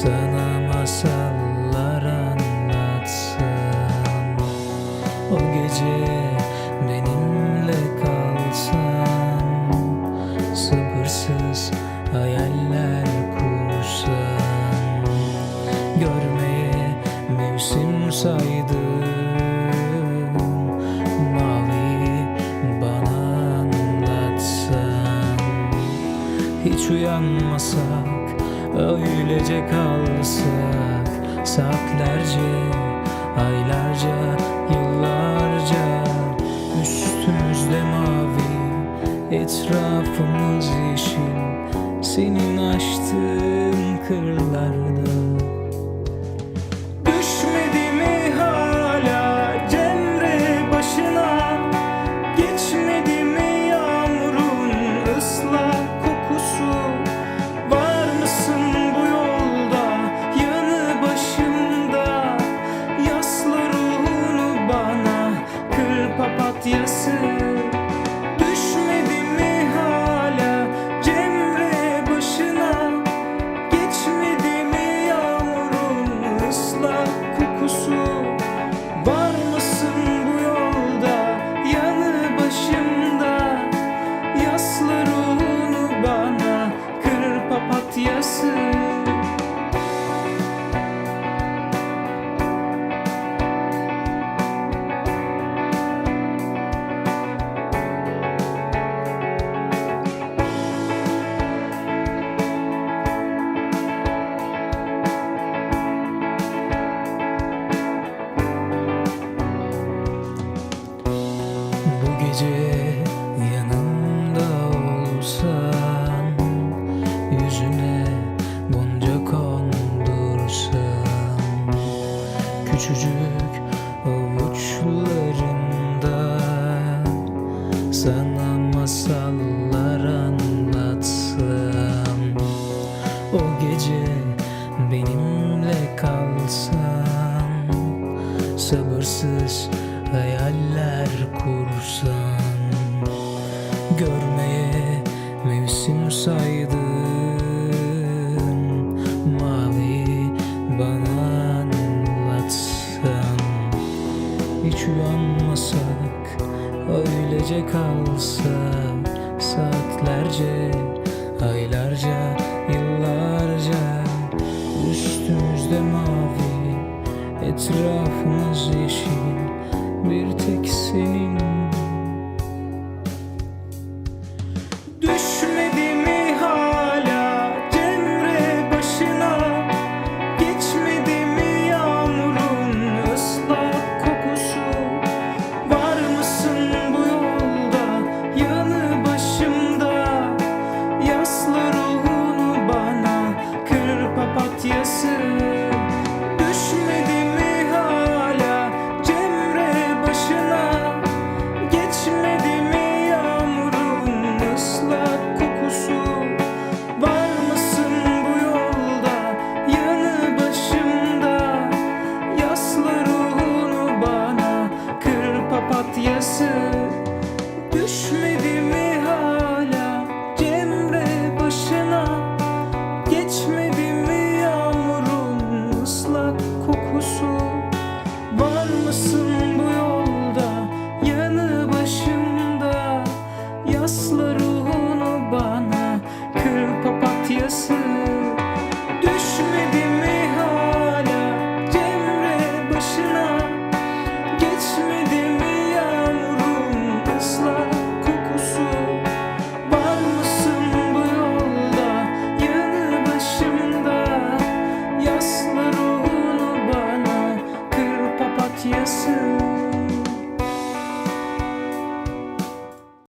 Sana masallar anlatsam O gece benimle kalsan Sabırsız hayaller kursan Görmeye mevsim saydım. Mavi bana anlatsan Hiç uyanmasak Öylece kalsak Saatlerce Aylarca Yıllarca Üstümüzde mavi Etrafımız yeşil Senin açtığın preciosos. did Küçücük öylece kalsak Saatlerce, aylarca, yıllarca. Üstümüzde mavi, etrafımız yeşil Bir tek senin